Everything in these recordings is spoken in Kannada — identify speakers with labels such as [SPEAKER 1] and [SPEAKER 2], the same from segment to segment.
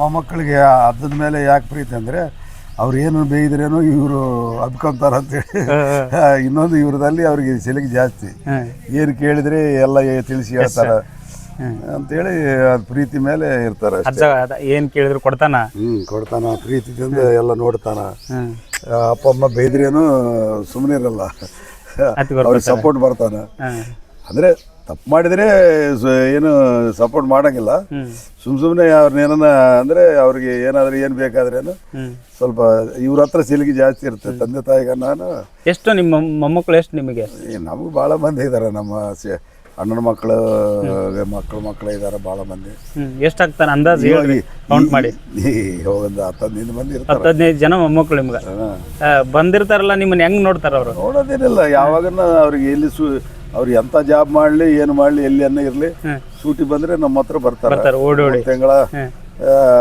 [SPEAKER 1] ಮೊಮ್ಮಕ್ಕಳಿಗೆ ಹಬ್ಬದ ಮೇಲೆ ಯಾಕೆ ಪ್ರೀತಿ ಅಂದರೆ ಅವ್ರು ಏನು ಬೇಯಿದ್ರೇನೋ ಇವರು ಅದ್ಕೊಂತಾರ ಅಂತೇಳಿ ಇನ್ನೊಂದು ಇವ್ರದಲ್ಲಿ ಅವ್ರಿಗೆ ಸೆಲಿಗೆ ಜಾಸ್ತಿ. ಏನು ಕೇಳಿದ್ರೆ ಎಲ್ಲ ತಿಳಿಸಿ ಹೇಳ್ತಾರೆ. ಅಂತೇಳಿ ಅದು ಪ್ರೀತಿ ಮೇಲೆ ಇರ್ತಾರೆ
[SPEAKER 2] ಏನು ಕೇಳಿದ್ರು ಕೊಡ್ತಾನ?
[SPEAKER 1] ಹ್ಞೂ ಕೊಡ್ತಾನ ಪ್ರೀತಿದಿಂದ ಎಲ್ಲ ನೋಡ್ತಾನ. ಅಪ್ಪ ಅಮ್ಮ ಬೇಯ್ದ್ರೇನು ಸುಮ್ಮನೆ ಇರಲ್ಲ ಅವ್ರಿಗೆ ಸಪೋರ್ಟ್ ಬರ್ತಾನೆ. ಅಂದರೆ ತಪ್ಪು ಮಾಡಿದರೆ ಏನು ಸಪೋರ್ಟ್ ಮಾಡೋಂಗಿಲ್ಲ. ಸುಮ್ ಸುಮ್ಮನೆ ಅವ್ರನ್ನೇನ ಅಂದರೆ ಅವ್ರಿಗೆ ಏನಾದರೂ ಏನು ಬೇಕಾದ್ರೇನು ಸ್ವಲ್ಪ ಇವ್ರ ಹತ್ರ ಸಿಲಿಗೆ ಜಾಸ್ತಿ ಇರುತ್ತೆ. ತಂದೆ ತಾಯಿಗ ನಾನು
[SPEAKER 2] ಎಷ್ಟು ನಿಮ್ಮ ಮೊಮ್ಮಕ್ಕಳು ಎಷ್ಟು ನಿಮಗೆ?
[SPEAKER 1] ನಮಗೆ ಭಾಳ ಮಂದಿ ಇದ್ದಾರೆ ನಮ್ಮ ಅಣ್ಣನ ಮಕ್ಕಳು ಮಕ್ಕಳು ಮಕ್ಕಳು ಇದ್ದಾರೆ ಭಾಳ ಮಂದಿ.
[SPEAKER 2] ಹ್ಞೂ ಎಷ್ಟು ಆಗ್ತಾನೆ ಅಂದಾಜು ಹೇಳಿ ಕೌಂಟ್ ಮಾಡಿ.
[SPEAKER 1] ಈ ಹತ್ತದಿನ ಹತ್ತು ಹದಿನೈದು ಮಂದಿ
[SPEAKER 2] ಹತ್ತು ಹದಿನೈದು ಜನ ಮೊಮ್ಮಕ್ಕಳು ನಿಮ್ಗೆ. ಬಂದಿರ್ತಾರಲ್ಲ ನಿಮ್ಮನ್ನ ಹೆಂಗ್ ನೋಡ್ತಾರ ಅವರು?
[SPEAKER 1] ನೋಡೋದೇನಿಲ್ಲ. ಯಾವಾಗನ ಅವ್ರಿಗೆ ಎಲ್ಲಿ ಸು ಅವ್ರು ಎಂತ ಜಾಬ್ ಮಾಡ್ಲಿ ಏನು ಮಾಡ್ಲಿ ಎಲ್ಲಿ ಅನ್ನ ಇರ್ಲಿ ಸೂಟಿ ಬಂದ್ರೆ ನಮ್ಮ ಹತ್ರ ಬರ್ತಾರೆ. ತಿಂಗಳ.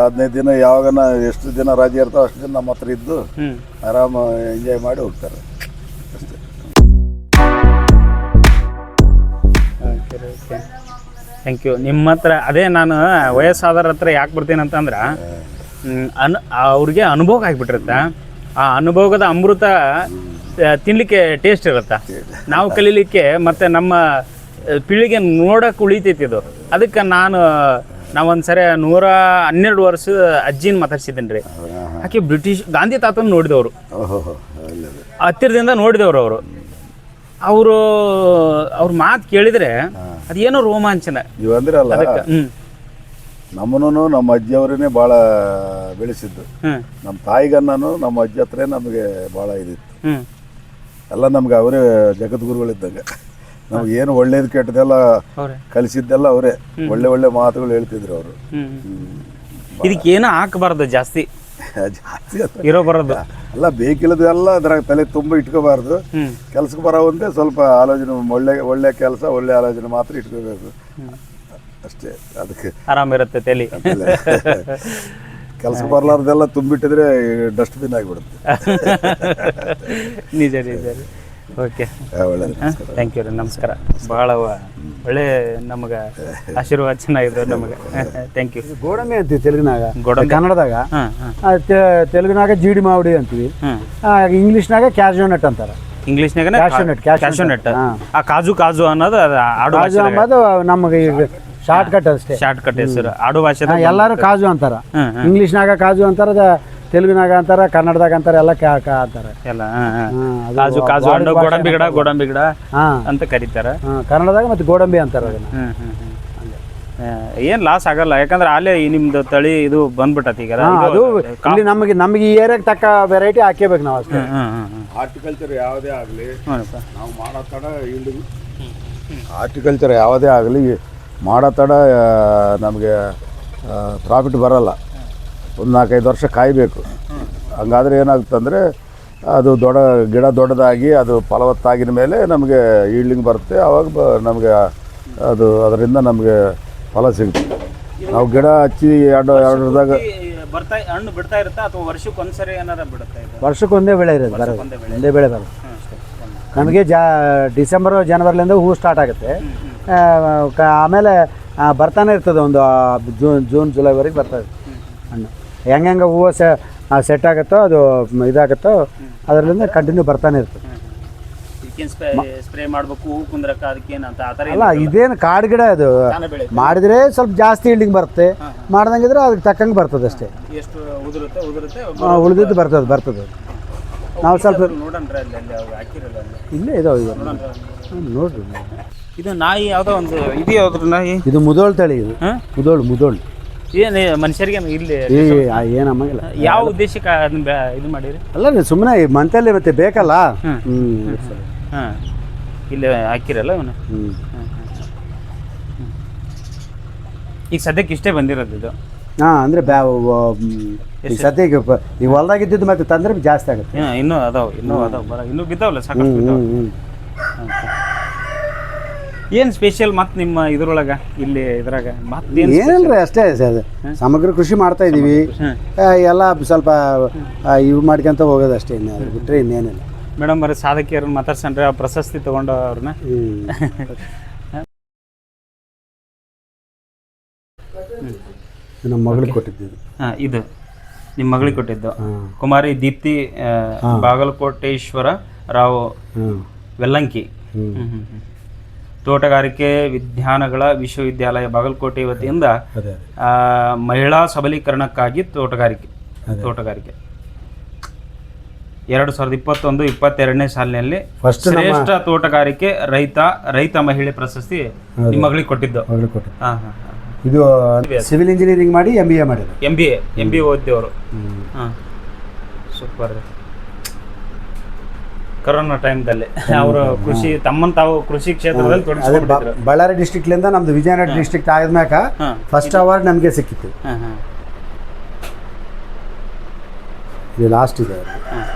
[SPEAKER 1] ಹದಿನೈದು ದಿನ ಯಾವಾಗನ ಎಷ್ಟು ದಿನ ರಾಜಿ ಇರ್ತಾವ ಅಷ್ಟು ದಿನ ನಮ್ಮ ಹತ್ರ ಇದ್ದು ಆರಾಮ ಎಂಜಾಯ್ ಮಾಡಿ ಹೋಗ್ತಾರೆ. ಅಷ್ಟೇ.
[SPEAKER 2] ಥ್ಯಾಂಕ್ ಯು ನಿಮ್ಮ ಹತ್ರ ಅದೇ ನಾನು ವಯಸ್ಸಾದವ್ರ ಹತ್ರ ಯಾಕೆ ಬರ್ತೀನಿ ಅಂತಂದ್ರೆ ಅನ್ ಅವ್ರಿಗೆ ಅನುಭವ ಆಗಿಬಿಟ್ಟಿರುತ್ತೆ. ಆ ಅನುಭವದ ಅಮೃತ ತಿನ್ಲಿಕ್ಕೆ ಟೇಸ್ಟ್ ಇರುತ್ತೆ? ನಾವು ಕಲೀಲಿಕ್ಕೆ ಮತ್ತೆ ನಮ್ಮ ಪೀಳಿಗೆ ನೋಡಕ್ಕೆ ಉಳಿತೈತಿ ಇದು. ಅದಕ್ಕೆ ನಾನು ನಾವೊಂದು ಸರಿ ನೂರ ಹನ್ನೆರಡು ವರ್ಷ ಅಜ್ಜಿನ ಮಾತಾಡ್ಸಿದ್ದೀನಿ ರೀ ಆಕೆ ಬ್ರಿಟಿಷ್ ಗಾಂಧಿ ತಾತನ ನೋಡಿದವರು. ಹತ್ತಿರದಿಂದ ನೋಡಿದವರು ಅವರು. ಅವರು ಅವ್ರ ಮಾತು ಕೇಳಿದ್ರೆ ಅದೇನೋ ರೋಮಾಂಚನ.
[SPEAKER 1] ನಮ್ಮನು ನಮ್ಮ ಅಜ್ಜಿಯವರೇ ಭಾಳ ಬೆಳೆಸಿದ್ದು. ನಮ್ಮ ತಾಯಿಗನ್ನನು ನಮ್ಮ ಅಜ್ಜಿ ಹತ್ರ ನಮಗೆ ಭಾಳ ಇದಿತ್ತು. ಎಲ್ಲ ನಮ್ಗೆ ಅವರೇ ಜಗದ್ಗುರುಗಳಿದ್ದಂಗೆ. ನಮ್ಗೆ ಏನು ಒಳ್ಳೇದು ಕೆಟ್ಟದೆಲ್ಲ ಕಲಿಸಿದ್ದೆಲ್ಲ ಅವರೇ. ಒಳ್ಳೆ ಒಳ್ಳೆ ಮಾತುಗಳು ಹೇಳ್ತಿದ್ರು ಅವರು.
[SPEAKER 2] ಇದಕ್ಕೆ ಏನೂ ಹಾಕಬಾರ್ದು ಜಾಸ್ತಿ.
[SPEAKER 1] ಜಾಸ್ತಿ.
[SPEAKER 2] ಇರೋ ಬರೋದು.
[SPEAKER 1] ಅಲ್ಲ ಬೇಕಿಲ್ಲದ ಎಲ್ಲ ಅದ್ರಾಗ ತಲೆ ತುಂಬ ಇಟ್ಕೋಬಾರ್ದು. ಕೆಲ್ಸಕ್ಕೆ ಬರೋ ಒಂದೇ ಸ್ವಲ್ಪ ಆಲೋಚನೆ ಒಳ್ಳೆ ಒಳ್ಳೆ ಕೆಲಸ ಒಳ್ಳೆ ಆಲೋಚನೆ ಮಾತ್ರ ಇಟ್ಕೋಬೇಕು. ಅಷ್ಟೇ ಅದಕ್ಕೆ.
[SPEAKER 2] ಆರಾಮಿರುತ್ತೆ ತಲೆ.
[SPEAKER 1] ಕೆಲ್ಸಕ್ಕೆ ಬರಲಾರ್ದೆಲ್ಲ ತುಂಬಿಟ್ಟಿದ್ರೆ ಡಸ್ಟ್ಬಿನ್ ಆಗಿಬಿಡುತ್ತೆ.
[SPEAKER 2] ನಿಜ ನಿಜ. ರೀ ಓಕೆ ಥ್ಯಾಂಕ್ ಯು ರೀ ನಮಸ್ಕಾರ. ಭಾಳ ಒಳ್ಳೆ ನಮಗೆ ಆಶೀರ್ವಾದ ಚೆನ್ನಾಗಿದೆ ನಮಗೆ. ಥ್ಯಾಂಕ್ ಯು
[SPEAKER 3] ಗೋಡಂಬಿ ಅಂತೀವಿ ತೆಲುಗಿನಾಗ.
[SPEAKER 2] ಗೋಡ
[SPEAKER 3] ಕನ್ನಡದಾಗ. ತೆಲುಗಿನಾಗ ಜೀಡಿ ಮಾವಡಿ ಅಂತೀವಿ. ಇಂಗ್ಲೀಷ್ನಾಗ ಕ್ಯಾಶೋನಟ್ ಅಂತಾರೆ.
[SPEAKER 2] ಇಂಗ್ಲೀಷ್ನಾಗ
[SPEAKER 3] Cashew nut, cashew
[SPEAKER 2] cashew
[SPEAKER 3] nut.
[SPEAKER 2] Nut.
[SPEAKER 3] ಹಾ.
[SPEAKER 2] ಆ ಕಾಜು ಕಾಜು ಅನ್ನೋದು ಆಡು
[SPEAKER 3] ಕಾಜು ಅನ್ನೋದು ನಮಗೆ ಈಗ ಶಾರ್ಟ್ ಕಟ್ ಅಷ್ಟೇ.
[SPEAKER 2] ಶಾರ್ಟ್ ಕಟ್ ಹೆಸರು. ಆಡು ಭಾಷೆ
[SPEAKER 3] ಎಲ್ಲಾರು ಕಾಜು ಅಂತಾರ. ಇಂಗ್ಲಿಷ್ನಾಗ. ಕಾಜು ಅಂತಾರ ತೆಲುಗಿನಾಗ ಅಂತಾರ ಕನ್ನಡದಾಗ ಅಂತಾರ ಎಲ್ಲ ಅಂತಾರ ಕಾ ಅಂತಾರೆ.
[SPEAKER 2] ಎಲ್ಲ ಕಾಜು ಕಾಜು ಹಣ್ಣು ಗೋಡಂಬಿ ಗಿಡ ಗೋಡಂಬಿ ಗಿಡ ಅಂತ ಕರೀತಾರ.
[SPEAKER 3] ಕನ್ನಡದಾಗ ಮತ್ತೆ ಗೋಡಂಬಿ ಅಂತಾರ ಅದನ್ನ.
[SPEAKER 2] ಏನು ಲಾಸ್ ಆಗಲ್ಲ. ಯಾಕಂದ್ರೆ ಅಲ್ಲೇ ಈ ನಿಮ್ದು ತಳಿ ಇದು ಬಂದ್ಬಿಟ್ಟತಿ ಈಗ.
[SPEAKER 3] ಅದು ಇಲ್ಲಿ ನಮಗೆ ನಮಗೆ ಈ ಏರಿಯಾಗ ತಕ್ಕ ವೆರೈಟಿ ಹಾಕೇಬೇಕು ನಾವು ಅಷ್ಟೇ.
[SPEAKER 1] ಹಾರ್ಟಿಕಲ್ಚರ್ ಯಾವುದೇ ಆಗಲಿ ನಾವು ಮಾಡೋ ತಡ ಇಲ್ಲಿ ಹಾರ್ಟಿಕಲ್ಚರ್ ಯಾವುದೇ ಆಗಲಿ ಮಾಡೋ ತಡ ನಮಗೆ ಪ್ರಾಫಿಟ್ ಬರಲ್ಲ. ಒಂದು ನಾಲ್ಕೈದು ವರ್ಷ ಕಾಯಬೇಕು. ಹಂಗಾದ್ರೆ ಏನಾಗುತ್ತಂದರೆ ಅದು ದೊಡ್ಡ ಗಿಡ ದೊಡ್ಡದಾಗಿ ಅದು ಫಲವತ್ತಾಗಿನ ಮೇಲೆ ನಮಗೆ ಈಲ್ಡಿಂಗ್ ಬರುತ್ತೆ. ಆವಾಗ ಬ ನಮಗೆ ಅದು ಅದರಿಂದ ನಮಗೆ ಫಲ ಸಿಗುತ್ತೆ. ನಾವು ಗಿಡ ಹಚ್ಚಿ ಎರಡು ಎರಡು
[SPEAKER 2] ಬರ್ತಾ ಹಣ್ಣು ಬಿಡ್ತಾ ಇರುತ್ತಾ? ಅಥವಾ ವರ್ಷಕ್ಕೆ ಒಂದ್ಸರಿ ಏನಾರ ಬಿಡುತ್ತಾ ಇದು?
[SPEAKER 3] ವರ್ಷಕ್ಕೆ ಒಂದೇ ಬೆಳೆ ಇರೋದು ಬರೋದು.
[SPEAKER 2] ಒಂದೇ ಬೆಳೆ.
[SPEAKER 3] ಬರೋದು. ನಮಗೆ ಜಾ ಡಿಸೆಂಬರ್ ಜನವರಿಲಿಂದ ಹೂ ಸ್ಟಾರ್ಟ್ ಆಗುತ್ತೆ. ಆಮೇಲೆ ಬರ್ತಾನೆ ಇರ್ತದೆ ಒಂದು ಜೂನ್ ಜೂನ್ ಜುಲೈವರೆಗೆ ಬರ್ತದೆ ಹಣ್ಣು. ಹೆಂಗೆ ಹೆಂಗೆ ಹೂವು ಸೆಟ್ ಆಗುತ್ತೋ ಅದು ಇದಾಗುತ್ತೋ ಅದರಿಂದ ಕಂಟಿನ್ಯೂ ಬರ್ತಾನೆ ಇರ್ತದೆ.
[SPEAKER 2] ಸ್ಪ್ರೇ ಮಾಡ್ಬೇಕು
[SPEAKER 3] ಅಲ್ಲ ಇದೇನು ಕಾಡು ಗಿಡ ಅದು. ಮಾಡಿದ್ರೆ ಸ್ವಲ್ಪ ಜಾಸ್ತಿ ಇಲ್ಲಿಗೆ ಬರುತ್ತೆ. ಮಾಡ್ದಂಗಿದ್ರೆ ಅದಕ್ಕೆ ತಕ್ಕಂಗೆ ಬರ್ತದೆ ಅಷ್ಟೇ.
[SPEAKER 2] ಎಷ್ಟು ಉದುರುತ್ತೆ ಉದುರುತ್ತೆ
[SPEAKER 3] ಆ, ಉಳಿದಿದ್ದು ಬರ್ತದೆ ಬರ್ತದೆ. ನಾವು ಸ್ವಲ್ಪ
[SPEAKER 2] ಅಲ್ಲಿ
[SPEAKER 3] ಇಲ್ಲೇ ಇದಾವೆ ನೋಡ್ರಿ.
[SPEAKER 2] ಇದು ನಾಯಿ ಯಾವುದೋ ಒಂದು ಇದು ಯಾವ್ದ್ರ ನಾಯಿ?
[SPEAKER 3] ಇದು ಮುದೋಳ್ ತಳಿ ಇದು.
[SPEAKER 2] ಹಾಂ?
[SPEAKER 3] ಮುದೋಳ್ ಮುದೋಳು.
[SPEAKER 2] ಏನು ಮನುಷ್ಯರಿಗೆ ಇಲ್ಲಿ
[SPEAKER 3] ಏ ಏನು ಅಮ್ಮಂಗಿಲ್ಲ.
[SPEAKER 2] ಯಾವ ಉದ್ದೇಶಕ್ಕೆ ಅದನ್ನ ಇದು ಮಾಡಿರಿ?
[SPEAKER 3] ಅಲ್ಲ ಸುಮ್ಮನೆ ಮಂತಲ್ಲಿ ಮತ್ತೆ ಬೇಕಲ್ಲ?
[SPEAKER 2] ಹಾಂ. ಇಲ್ಲಿ ಹಾಕಿರಲ್ಲ ಇವನು ಈಗ ಸದ್ಯಕ್ಕೆ ಇಷ್ಟೇ ಬಂದಿರೋದು ಇದು?
[SPEAKER 3] ಹಾ ಅಂದ್ರೆ ಬ್ಯಾ ವ- ಮ್, ಈಗ ಸದ್ಯಕ್ಕೆ ಈ ಈಗ ಹೊಲ್ದಾಗ ಇದ್ದಿದ್ದು ಮತ್ತೆ ತಂದ್ರೆ ಜಾಸ್ತಿ ಆಗುತ್ತೆ.
[SPEAKER 2] ಏ, ಇನ್ನೂ ಅದಾವ ಇನ್ನೂ ಅದಾವ ಬರ ಇನ್ನೂ ಬಿದ್ದಾವಲ್ಲ ಸಾಕಷ್ಟು ಬಿದ್ದಾವ
[SPEAKER 3] ಹ್ಮ್ ಹ್ಮ್.
[SPEAKER 2] ಏನು ಸ್ಪೆಷಲ್ ಮತ್ತೆ ನಿಮ್ಮ ಇದ್ರೊಳಗೆ? ಇಲ್ಲಿ ಇದ್ರಾಗ ಮತ್ತೆ
[SPEAKER 3] ಏನಿಲ್ಲ ಅಷ್ಟೇ ಸರ್ ಸಮಗ್ರ ಕೃಷಿ ಮಾಡ್ತಾ ಇದೀವಿ. ಎಲ್ಲ ಸ್ವಲ್ಪ ಇವು ಮಾಡ್ಕೊಂತ ಹೋಗೋದು ಅಷ್ಟೇ ಇನ್ನು ಬಿಟ್ಟರೆ ಇನ್ನೇನಿಲ್ಲ.
[SPEAKER 2] ಮೇಡಮ್ ಬರೀ ಸಾಧಕಿಯರನ್ನ ಮಾತಾಡ್ಸಂಡ್ರೆ ಆ ಪ್ರಶಸ್ತಿ ತಗೊಂಡು ಅವ್ರನ್ನ
[SPEAKER 3] ನಮ್ಮ ಮಗಳಿಗೆ ಕೊಟ್ಟಿದ್ದು.
[SPEAKER 2] ಹಾಂ ಇದು. ನಿಮ್ಮ ಮಗಳಿಗೆ ಕೊಟ್ಟಿದ್ದು. ಕುಮಾರಿ ದೀಪ್ತಿ ಬಾಗಲಕೋಟೇಶ್ವರ ರಾವ್ ವೆಲ್ಲಂಕಿ.
[SPEAKER 3] ಹ್ಞೂ.
[SPEAKER 2] ತೋಟಗಾರಿಕೆ ವಿಜ್ಞಾನಗಳ ವಿಶ್ವವಿದ್ಯಾಲಯ ಬಾಗಲಕೋಟೆ ವತಿಯಿಂದ ಮಹಿಳಾ ಸಬಲೀಕರಣಕ್ಕಾಗಿ ತೋಟಗಾರಿಕೆ ತೋಟಗಾರಿಕೆ. ಎರಡು ಸಾವಿರದ ಇಪ್ಪತ್ತೊಂದು ಇಪ್ಪತ್ತೆರಡನೇ ಸಾಲಿನಲ್ಲಿ ಶ್ರೇಷ್ಠ ತೋಟಗಾರಿಕೆ ರೈತ ರೈತ ಮಹಿಳೆ ಪ್ರಶಸ್ತಿ ನಿಮ್ಮ ಮಗಳಿಗೆ ಕೊಟ್ಟಿದ್ದು.
[SPEAKER 3] ಇದು ಸಿವಿಲ್ ಇಂಜಿನಿಯರಿಂಗ್ ಮಾಡಿ ಎಂ ಬಿ ಎ ಮಾಡಿದ್ರು
[SPEAKER 2] M B A M B ಓದಿದವರು. Super. Corona ಟೈಮ್ದಲ್ಲಿ. ಅವರು ಕೃಷಿ ತಮ್ಮನ್ ತಾವು ಕೃಷಿ ಕ್ಷೇತ್ರದಲ್ಲಿ
[SPEAKER 3] ಅದೇ ಬ-
[SPEAKER 2] ತೊಡಗಿಸ್ಕೊಂಡಿದ್ರು
[SPEAKER 3] ಬಳ್ಳಾರಿ ಡಿಸ್ಟ್ರಿಕ್ಟ್ಲಿಂದ ನಮ್ದು ವಿಜಯನಗರ ಡಿಸ್ಟ್ರಿಕ್ಟ್ ಆದ್ಮ್ಯಾಕ
[SPEAKER 2] ಮ್ಯಾಕ
[SPEAKER 3] ಫಸ್ಟ್ ಅವಾರ್ಡ್ ನಮಗೆ ಸಿಕ್ಕಿತ್ತು. ಇದು ಲಾಸ್ಟ್ ಇದೆ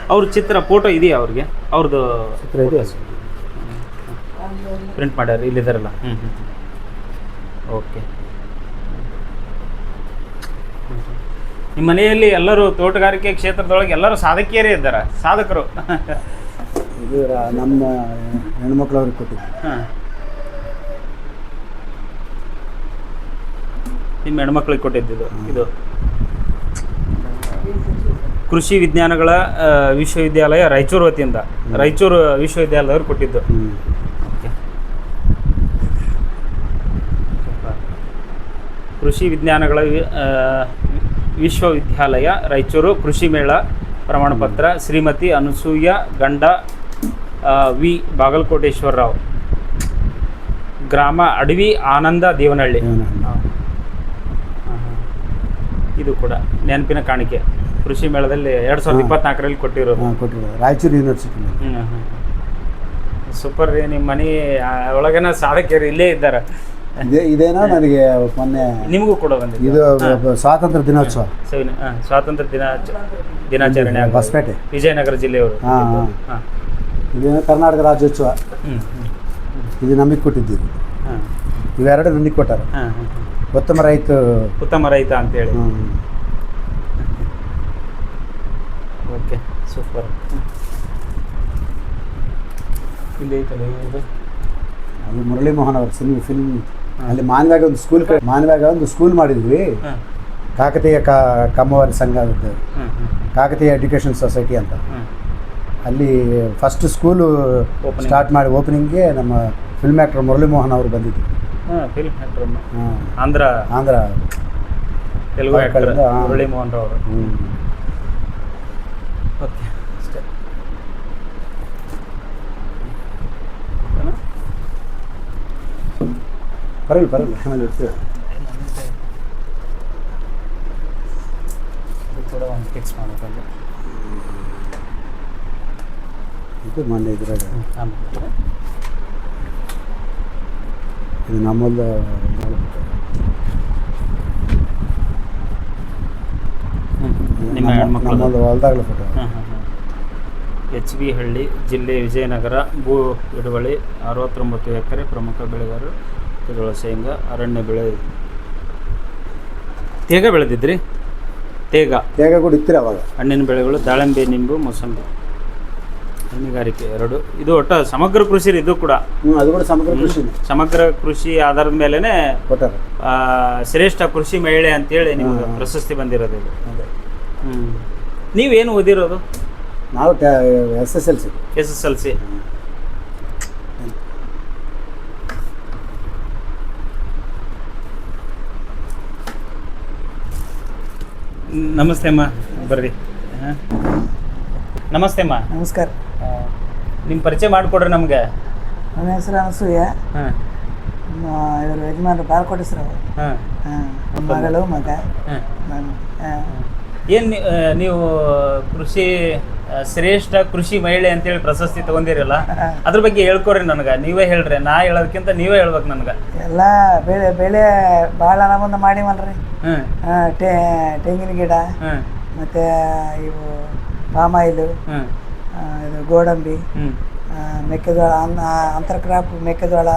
[SPEAKER 2] ಅವ್ರ ಚಿತ್ರ ಫೋಟೋ ಇದೆಯಾ ಅವ್ರಿಗೆ? ಅವ್ರದ್ದು
[SPEAKER 3] ಚಿತ್ರ ಇದೆ.
[SPEAKER 2] ಪ್ರಿಂಟ್ ಮಾಡ್ಯಾರ ಇಲ್ಲಿದ್ದಾರಲ್ಲ ಹ್ಞೂ ಹ್ಞೂ ಓಕೆ ನಿಮ್ಮ ಮನೆಯಲ್ಲಿ ಎಲ್ಲರೂ ತೋಟಗಾರಿಕೆ ಕ್ಷೇತ್ರದೊಳಗೆ ಎಲ್ಲರೂ ಸಾಧಕಿಯರೇ ಇದ್ದಾರೆ? ಸಾಧಕರು.
[SPEAKER 3] ನಮ್ಮ ಹೆಣ್ಮಕ್ಳು ಅವ್ರಿಗೆ ಕೊಟ್ಟಿದ್ದು.
[SPEAKER 2] ಹಾಂ. ನಿಮ್ಮ ಹೆಣ್ಮಕ್ಳಿಗೆ ಕೊಟ್ಟಿದ್ದು ಇದು. ಕೃಷಿ ವಿಜ್ಞಾನಗಳ ಆ, ವಿಶ್ವವಿದ್ಯಾಲಯ ರಾಯಚೂರು ವತಿಯಿಂದ. ರಾಯಚೂರು ವಿಶ್ವವಿದ್ಯಾಲಯದವ್ರು ಕೊಟ್ಟಿದ್ದು. ಕೃಷಿ ವಿಜ್ಞಾನಗಳ ವಿ- ಆ, ವಿಶ್ವವಿದ್ಯಾಲಯ ರಾಯಚೂರು ಕೃಷಿ ಮೇಳ ಪ್ರಮಾಣಪತ್ರ ಶ್ರೀಮತಿ ಅನಸೂಯ ಗಂಡ ವಿ ಬಾಗಲಕೋಟೇಶ್ವರರಾವ್. ಗ್ರಾಮ ಅಡವಿ ಆನಂದ ದೇವನಹಳ್ಳಿ. ಇದು ಕೂಡ ನೆನಪಿನ ಕಾಣಿಕೆ. ಕೃಷಿ ಮೇಳದಲ್ಲಿ ಎರಡು ಸಾವಿರದ ಇಪ್ಪತ್ನಾಲ್ಕರಲ್ಲಿ ಕೊಟ್ಟಿರೋದು.
[SPEAKER 3] ಹಾಂ ಕೊಟ್ಟಿದ್ದಾರೆ ರಾಯಚೂರು ಯೂನಿವರ್ಸಿಟಿ.
[SPEAKER 2] ಸೂಪರ್ ರೀ ನಿಮ್ಮ ಮನೆ ಒಳಗೇನ ಸಾಧಕಿಯರು ಇಲ್ಲೇ ಇದ್ದಾರೆ.
[SPEAKER 3] ಇದೇ ಇದೇನೋ ನನಗೆ ಮೊನ್ನೆ
[SPEAKER 2] ನಿಮಗೂ ಕೂಡ ಬಂದಿದೆ.
[SPEAKER 3] ಇದು ಸ್ವಾತಂತ್ರ್ಯ ದಿನೋತ್ಸವ.
[SPEAKER 2] ಸ್ವಾತಂತ್ರ್ಯ ದಿನ ದಿನಾಚರಣೆ.
[SPEAKER 3] ಹೊಸಪೇಟೆ
[SPEAKER 2] ವಿಜಯನಗರ ಜಿಲ್ಲೆಯವರು.
[SPEAKER 3] ಹಾಂ. ಹಾಂ. ಇದೇನೋ ಕರ್ನಾಟಕ ರಾಜ್ಯೋತ್ಸವ. ಇದು ನಮಗೆ ಕೊಟ್ಟಿದ್ದೀವಿ.
[SPEAKER 2] ಹಾಂ.
[SPEAKER 3] ಇವೆರಡು ನನಗೆ ಕೊಟ್ಟಾರ. ಉತ್ತಮ ರೈತ.
[SPEAKER 2] ಉತ್ತಮ ರೈತ ಅಂತೇಳಿ. Okay super. ಇಲ್ಲಿ ಐತಲ್ಲ ಇದು?
[SPEAKER 3] ಅದು ಮುರಳಿ ಮೋಹನ್ ಅವ್ರ ಸಿನಿಮಾ ಫಿಲ್ಮ್ ಅಲ್ಲಿ ಮಾನ್ವ್ಯಾಗ ಒಂದು ಸ್ಕೂಲ್ ಮಾನ್ವ್ಯಾಗ ಒಂದು ಸ್ಕೂಲ್ ಮಾಡಿದ್ವಿ. ಕಾಕತೀಯ ಕ ಕಮ್ಮವಾರಿ ಸಂಘ ಕಾಕತೀಯ ಎಜುಕೇಷನ್ ಸೊಸೈಟಿ ಅಂತ. ಅಲ್ಲಿ ಫಸ್ಟ್ ಸ್ಕೂಲು. ಸ್ಟಾರ್ಟ್ ಮಾಡಿ ಓಪನಿಂಗ್ಗೆ ನಮ್ಮ ಫಿಲ್ಮ್ ಆ್ಯಕ್ಟರ್ ಮುರಳಿ ಮೋಹನ್ ಅವರು ಬಂದಿದ್ದರು
[SPEAKER 2] ಹಾಂ ಫಿಲ್ಮ್ ಆ್ಯಕ್ಟರ್ ಆಂಧ್ರ.
[SPEAKER 3] ಆಂಧ್ರ.
[SPEAKER 2] ತೆಲುಗು
[SPEAKER 3] ಅವ್ರ
[SPEAKER 2] ಆ್ಯಕ್ಟರ್ ಮುರಳಿ ಮೋಹನ್ ರಾವ್
[SPEAKER 3] ಹ್ಞೂ
[SPEAKER 2] ಓಕೆ ಅಷ್ಟೇ.
[SPEAKER 3] ಬರಲ್ಲ ಬರಲ್ಲ ಆಮೇಲೆ ಇರ್ತೀವಿ.
[SPEAKER 2] ಕೂಡ ಒಂದು ಫಿಕ್ಸ್ ಮಾಡಬೇಕಲ್ಲ
[SPEAKER 3] ಇದು ಮೊನ್ನೆ ಇದ್ರಾಗ. ಇದು ನಮ್ಮಲ್ಲ ನಮ್ಮಲ್ಲಿ ಹೊಲ್ದಾಗಲ ಫೋಟೋ
[SPEAKER 2] ಎಚ್ ಬಿ ಹಳ್ಳಿ ಜಿಲ್ಲೆ ವಿಜಯನಗರ ಭೂ ಹಿಡುವಳಿ ಅರವತ್ತೊಂಬತ್ತು ಎಕರೆ ಪ್ರಮುಖ ಬೆಳೆಗಾರರು ತಿರುಳ ಶೇಂಗಾ ಅರಣ್ಯ ಬೆಳೆ. ತೇಗ ಬೆಳೆದಿದ್ರಿ? ತೇಗ.
[SPEAKER 3] ತೇಗ ಕೂಡ ಇತ್ತಿರ ಅವಾಗ?
[SPEAKER 2] ಹಣ್ಣಿನ ಬೆಳೆಗಳು ದಾಳಿಂಬೆ ನಿಂಬು ಮೊಸಂಬಿ. ಹೈನುಗಾರಿಕೆ ಎರಡು. ಇದು ಒಟ್ಟು ಸಮಗ್ರ ಕೃಷಿ ರೀ ಇದು ಕೂಡ.
[SPEAKER 3] ಹ್ಞೂ ಅದು ಕೂಡ ಸಮಗ್ರ ಕೃಷಿ.
[SPEAKER 2] ಸಮಗ್ರ ಕೃಷಿ ಆಧಾರದ ಮೇಲೆನೆ
[SPEAKER 3] ಕೊಟ್ಟಾರ.
[SPEAKER 2] ಆ, ಶ್ರೇಷ್ಠ ಕೃಷಿ ಮಹಿಳೆ ಅಂತೇಳಿ ನಿಮ್ಗೆ ಪ್ರಶಸ್ತಿ ಬಂದಿರೋದು ಇದು.
[SPEAKER 3] ಅದೇ.
[SPEAKER 2] ಹ್ಞೂ ನೀವೇನು ಓದಿರೋದು?
[SPEAKER 3] ನಾವು S S L C.
[SPEAKER 2] S S L C. ನಮಸ್ತೆ ಅಮ್ಮ ಬರ್ರಿ. ಹಾಂ. ನಮಸ್ತೆ ಅಮ್ಮ.
[SPEAKER 4] ನಮಸ್ಕಾರ.
[SPEAKER 2] ನಿಮ್ಮ ಪರಿಚಯ ಮಾಡಿಕೊಡ್ರಿ ನಮಗೆ.
[SPEAKER 4] ನನ್ನ ಹೆಸರು ಅನಸೂಯ.
[SPEAKER 2] ಹಾಂ.
[SPEAKER 4] ಯಜಮಾನ್ರು ಇವರು ಯಜಮಾನರು ಅವರು.
[SPEAKER 2] ಹಾಂ.
[SPEAKER 4] ಹಾಂ ಮಗಳು ಮಗ. ನಾನು ಹಾಂ.
[SPEAKER 2] ಏನು ನೀವು ಕೃಷಿ ಶ್ರೇಷ್ಠ ಕೃಷಿ ಮಹಿಳೆ ಅಂತೇಳಿ ಪ್ರಶಸ್ತಿ ತಗೊಂಡಿರಲ್ಲ ಅದ್ರ ಬಗ್ಗೆ ಹೇಳ್ಕೊಡ್ರಿ ನನಗೆ. ನೀವೇ ಹೇಳ್ರಿ. ನಾ ಹೇಳೋದಕ್ಕಿಂತ ನೀವೇ ಹೇಳ್ಬೇಕು ನನಗೆ.
[SPEAKER 4] ಎಲ್ಲ ಬೆಳೆ ಬೆಳೆ ಭಾಳ ನಮ್ಮನ್ನ ಹಾಂ. ಟೆ ತೆಂಗಿನ ಗಿಡ ಮತ್ತು ಇವು ಪಾಮ್ ಆಯಿಲು
[SPEAKER 2] ಹ್ಞೂ
[SPEAKER 4] ಇದು ಗೋಡಂಬಿ ಆ, ಮೆಕ್ಕೆಜೋಳ ಅನ್ನ ಅಂತರ ಕ್ರಾಪ್ ಮೆಕ್ಕೆಜೋಳ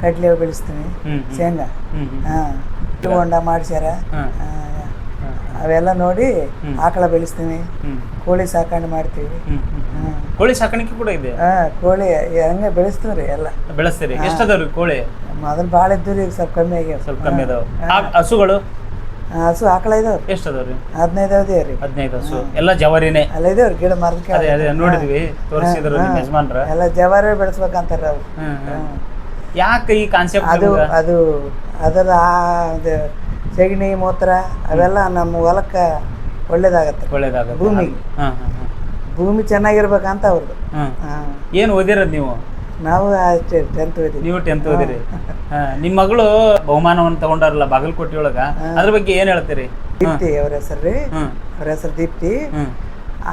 [SPEAKER 4] ಕಡ್ಲೆ
[SPEAKER 2] ಬೆಳೆಸ್ತೀನಿ
[SPEAKER 4] ಶೇಂಗಾ. ಹಾಂ ಹೊಂಡ ಮಾಡಿಸ್ಯಾರ.
[SPEAKER 2] ಹಾಂ.
[SPEAKER 4] ಆ, ಅವೆಲ್ಲ ನೋಡಿ
[SPEAKER 2] ಹ್ಮ್.
[SPEAKER 4] ಆಕಳ
[SPEAKER 2] ಬೆಳೆಸ್ತೀನಿ.
[SPEAKER 4] ಕೋಳಿ ಸಾಕಾಣೆ ಮಾಡ್ತೀವಿ. ಹಾಂ.
[SPEAKER 2] ಕೋಳಿ ಸಾಕಾಣಿಕೆ ಕೂಡ ಇದೆ?
[SPEAKER 4] ಹಾಂ ಕೋಳಿ ಹಂಗೆ ಬೆಳೆಸ್ತೀವಿ ರೀ ಎಲ್ಲ.
[SPEAKER 2] ಬೆಳೆಸ್ತೀರಿ. ಕೋಳಿ?
[SPEAKER 4] ಅದನ್ನ ಭಾಳ ಇದ್ದು ರೀ ಈಗ ಸ್ವಲ್ಪ ಕಮ್ಮಿ ಆಗ್ಯಾವ.
[SPEAKER 2] ಸ್ವಲ್ಪ ಕಮ್ಮಿ ಅದಾವ. ಹಸುಗಳು?
[SPEAKER 4] ಹಸು ಆಕಳ ಇದಾವ್ರಿ.
[SPEAKER 2] ಎಷ್ಟು ಅದಾವ್ರಿ
[SPEAKER 4] ಹದಿನೈದು ಅದೇ ರೀ
[SPEAKER 2] ಹದಿನೈದು ಹಸು ಎಲ್ಲ ಜವಾರಿನೇ.
[SPEAKER 4] ಅಲ್ಲ ಇದಾವ್ರಿ ಗಿಡ ಮರದ.
[SPEAKER 2] ಅದೇ ಅದೇ ನೋಡಿದ್ವಿ ತೋರಿಸಿದ್ರು ನಿಮ್ಮ ಯಜಮಾನ್ರ.
[SPEAKER 4] ಎಲ್ಲ ಜವಾರಿ ಬೆಳೆಸ್ಬೇಕಂತಾರ ಅವ್ರು.
[SPEAKER 2] ಯಾಕೆ ಈ ಕಾನ್ಸೆಪ್ಟ್
[SPEAKER 4] ಅದು ಅದು ಅದರ ಆ ಅದು ಸೆಗಣಿ ಮೂತ್ರ ಅವೆಲ್ಲ ನಮ್ಮ ಹೊಲಕ್ಕೆ ಒಳ್ಳೇದಾಗತ್ತೆ.
[SPEAKER 2] ಒಳ್ಳೇದಾಗತ್ತೆ. ಭೂಮಿ
[SPEAKER 4] ಭೂಮಿ ಚೆನ್ನಾಗಿರ್ಬೇಕಂತ ಅವ್ರದ್ದು
[SPEAKER 2] ಏನು ಓದಿರೋದು ನೀವು?
[SPEAKER 4] ನಾವು ಅಷ್ಟೇ ಟೆಂತ್ ಓದಿದ್ವಿ.
[SPEAKER 2] ನೀವು ಟೆಂತ್ ಓದಿರಿ. ಹಾ, ನಿಮ್ಮ ಮಗಳು ಬಹುಮಾನವನ್ನು ತಗೊಂಡಾರಲ್ಲ ಬಾಗಲಕೋಟೆ ಒಳಗ ಅದ್ರ ಬಗ್ಗೆ ಏನ್ ಹೇಳ್ತೀರಿ?
[SPEAKER 4] ದೀಪ್ತಿ ಅವ್ರ ಹೆಸರು ರೀ
[SPEAKER 2] ಹ್ಮ್
[SPEAKER 4] ಅವ್ರ ಹೆಸರು ದೀಪ್ತಿ.
[SPEAKER 2] ಹ್ಮ್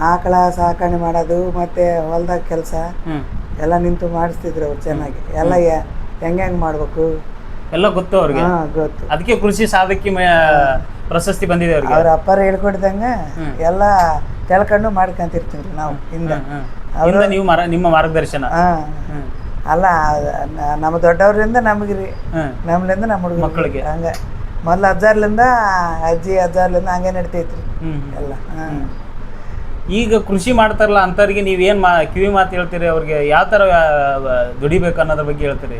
[SPEAKER 4] ಆಕಳ ಸಾಕಣೆ ಮಾಡೋದು ಮತ್ತೆ ಹೊಲ್ದಾಗ ಕೆಲಸ.
[SPEAKER 2] ಹ್ಮ್
[SPEAKER 4] ಎಲ್ಲ ನಿಂತು ಮಾಡಿಸ್ತಿದ್ರು ಅವ್ರು ಚೆನ್ನಾಗಿ. ಎಲ್ಲ ಹೆಂಗ ಹೆಂಗ್ ಹೆಂಗ್ ಮಾಡ್ಬೇಕು?
[SPEAKER 2] ಎಲ್ಲ ಗೊತ್ತು ಅವ್ರಿಗೆ?
[SPEAKER 4] ಹಾ ಗೊತ್ತು.
[SPEAKER 2] ಅದಕ್ಕೆ ಕೃಷಿ ಸಾಧಕಿ ಮ- ಪ್ರಶಸ್ತಿ ಬಂದಿದೆ ಅವ್ರಿಗೆ.
[SPEAKER 4] ಅವ್ರ ಅಪ್ಪರು ಹೇಳ್ಕೊಡ್ದಂಗೆ ಎಲ್ಲ ತಿಳ್ಕೊಂಡು ಮಾಡ್ಕೊಂತಿರ್ತೀವಿ ನಾವು ಹಿಂದೆ.
[SPEAKER 2] ಹ್ಮ್, ಹ್ಮ್. ಹಿಂದೆ ನೀವು ಮರ ನಿಮ್ಮ ಮಾರ್ಗದರ್ಶನ.
[SPEAKER 4] ಹಾ. ಅಲ್ಲ ನ- ನಮ್ಮ ದೊಡ್ಡವ್ರಿಂದ ನಮಗ್ರಿ.
[SPEAKER 2] ಹ್ಮ್
[SPEAKER 4] ನಮ್ಲಿಂದ ನಮ್ಮ ಹುಡುಗ
[SPEAKER 2] ಮಕ್ಕಳಿಗೆ.
[SPEAKER 4] ಹಂಗ. ಮೊದ್ಲು ಅಜ್ಜಾರ್ಲಿಂದ ಅಜ್ಜಿ ಅಜ್ಜಾರ್ಲಿಂದ ಹಂಗೆ ನಡಿತೈತ್ರಿ.
[SPEAKER 2] ಹ್ಮ್
[SPEAKER 4] ಎಲ್ಲ. ಹಾ.
[SPEAKER 2] ಈಗ ಕೃಷಿ ಮಾಡ್ತಾರಲ್ಲ ಅಂತವ್ರಿಗೆ ನೀವೇನ್ ಮಾ ಕಿವಿ ಮಾತು ಹೇಳ್ತೀರಿ? ಅವ್ರಿಗೆ ಯಾವ ತರ ಆ, ದುಡಿಬೇಕು ಅನ್ನೋದ್ರ ಬಗ್ಗೆ ಹೇಳ್ತೀರಿ?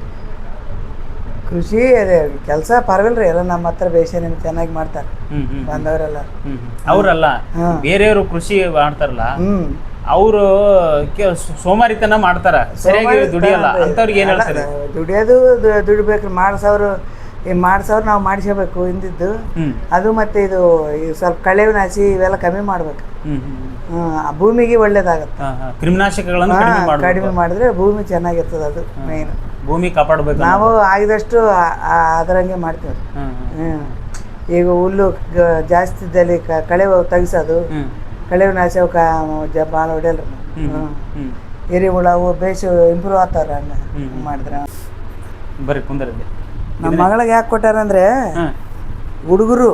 [SPEAKER 4] ಕೃಷಿ ಅದೇ ಕೆಲಸ ಪರವಿಲ್ರಿ ಎಲ್ಲ ನಮ್ಮ ಹತ್ರ ನಿಮ್ಗೆ ಚೆನ್ನಾಗಿ ಮಾಡ್ತಾರೆ.
[SPEAKER 2] ಹ್ಮ್ ಹ್ಮ್.
[SPEAKER 4] ಬಂದವರೆಲ್ಲ.
[SPEAKER 2] ಹ್ಮ್ ಹ್ಮ್. ಅವ್ರಲ್ಲ
[SPEAKER 4] ಹಾ.
[SPEAKER 2] ಬೇರೆಯವರು ಕೃಷಿ ಮಾಡ್ತಾರಲ್ಲ
[SPEAKER 4] ಹ್ಮ್.
[SPEAKER 2] ಅವರು ಸೋಮಾರಿತನ ಮಾಡ್ತಾರ. ಸರಿಯಾಗಿ ದುಡಿಯಲ್ಲ ಅಂತವ್ರಿಗೆ ಏನ್ ಹೇಳ್ತಾರೆ?
[SPEAKER 4] ದುಡಿಯೋದು ದುಡಿಬೇಕು. ಮಾಡಿಸೋರು ಮಾಡಿಸೋರು ನಾವು ಮಾಡಿಸಬೇಕು ಹಿಂದಿದ್ದು ಅದು ಮತ್ತೆ ಇದು ಸ್ವಲ್ಪ ಕಳೆವು ನಾಸಿ ಇವೆಲ್ಲ ಕಮ್ಮಿ ಮಾಡ್ಬೇಕು. ಭೂಮಿಗೆ ಒಳ್ಳೇದಾಗತ್ತೆ.
[SPEAKER 2] ಕ್ರಿಮಿನಾಶಕಗಳನ್ನು ಕಡಿಮೆ
[SPEAKER 4] ಮಾಡಿದ್ರೆ ಭೂಮಿ ಚೆನ್ನಾಗಿರ್ತದೆ ಅದು ಮೇನ್
[SPEAKER 2] ಭೂಮಿ ಕಾಪಾಡ್ಬೇಕು
[SPEAKER 4] ನಾವು ಆಗಿದಷ್ಟು ಅದರಂಗೆ ಮಾಡ್ತೀವಿ. ಈಗ ಹುಲ್ಲು ಜಾಸ್ತಿ ಇದ್ದಲ್ಲಿ ಕಳೆವು ತೆಗಿಸೋದು. ಕಳೆವು ನಾಶ ಭಾಳ ಹೊಡೆಯಲ್ರಿ
[SPEAKER 2] ನಾವು
[SPEAKER 4] ಎರಿಹುಳ ಅವು ಬೇಸು ಇಂಪ್ರೂವ್ ಆತಾರ ಹಂಗ. ಮಾಡಿದ್ರೆ.
[SPEAKER 2] ಬರ್ರಿ ಕುಂದರಲ್ಲಿ
[SPEAKER 4] ನಮ್ಮ ಮಗಳಿಗೆ ಯಾಕೆ ಕೊಟ್ಟಾರಂದ್ರೆ ಹುಡುಗರು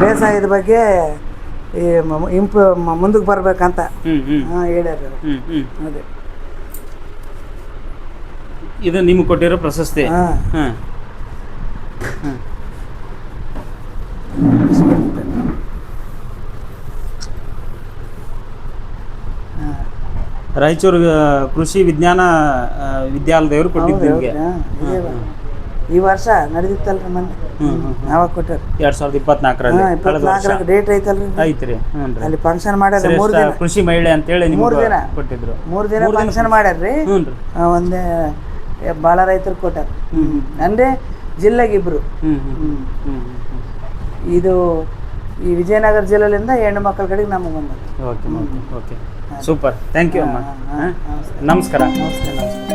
[SPEAKER 4] ಬೇಸಾಯದ ಬಗ್ಗೆ ಈ ಇಂಪ್ರೂವ್ ಮುಂದಕ್ಕೆ ಬರ್ಬೇಕಂತ. ಹಾಂ ಹೇಳ್ಯಾರ ಅದೇ.
[SPEAKER 2] ಇದು ನಿಮ್ಗೆ ಕೊಟ್ಟಿರೋ ಪ್ರಶಸ್ತಿ.
[SPEAKER 4] ಹಾಂ.
[SPEAKER 2] ಹ್ಮ್ ಹ್ಮ್ ರಾಯಚೂರು ಕೃಷಿ ವಿಜ್ಞಾನ ವಿದ್ಯಾಲಯದವರು ಕೊಟ್ಟಿದ್ದು ನಿಮಗೆ.
[SPEAKER 4] ಈ ವರ್ಷ ನಡೆದಿತ್ತಲ್ರಿ ಮೊನ್ನೆ. ಅವಾಗ ಕೊಟ್ಟಾರ?
[SPEAKER 2] ಎರಡ್ ಸಾವಿರದ ಇಪ್ಪತ್ನಾಲ್ಕರಲ್ಲಿ
[SPEAKER 4] ಇಪ್ಪತ್ನಾಲ್ಕರಾಗ ಡೇಟ್ ಐತಲ್ರಿ?
[SPEAKER 2] ಐತ್ರಿ
[SPEAKER 4] ಅಲ್ಲಿ ಫಂಕ್ಷನ್ ಮಾಡ್ಯಾರ ಮೂರು ದಿನ.
[SPEAKER 2] ಕೃಷಿ ಮಹಿಳೆ ಅಂತೇಳಿ
[SPEAKER 4] ಮೂರು ದಿನ.
[SPEAKER 2] ಕೊಟ್ಟಿದ್ರು.
[SPEAKER 4] ಮೂರು ದಿನ ಫಂಕ್ಷನ್ ಮಾಡ್ಯಾರ್ರಿ. ಒಂದೇ ಭಾಳ ರೈತರು ಕೊಟ್ಟಾರ. ಅಂದರೆ ಜಿಲ್ಲೆಗೆ ಇಬ್ರು ಇದು ಈ ವಿಜಯನಗರ ಜಿಲ್ಲೆಯಿಂದ ಹೆಣ್ಣು ಮಕ್ಕಳ ಕಡೆಗೆ ನಮಗೆ ಬಂದ
[SPEAKER 2] okay okay. Super thank you ಅಮ್ಮ.
[SPEAKER 4] ಹಾ, ಹಾ,
[SPEAKER 2] ಹಾಂ?
[SPEAKER 4] ನಮಸ್ಕಾರ.
[SPEAKER 2] ನಮಸ್ಕಾರ.
[SPEAKER 4] ನಮಸ್ತೆ ನಮಸ್ತೆ.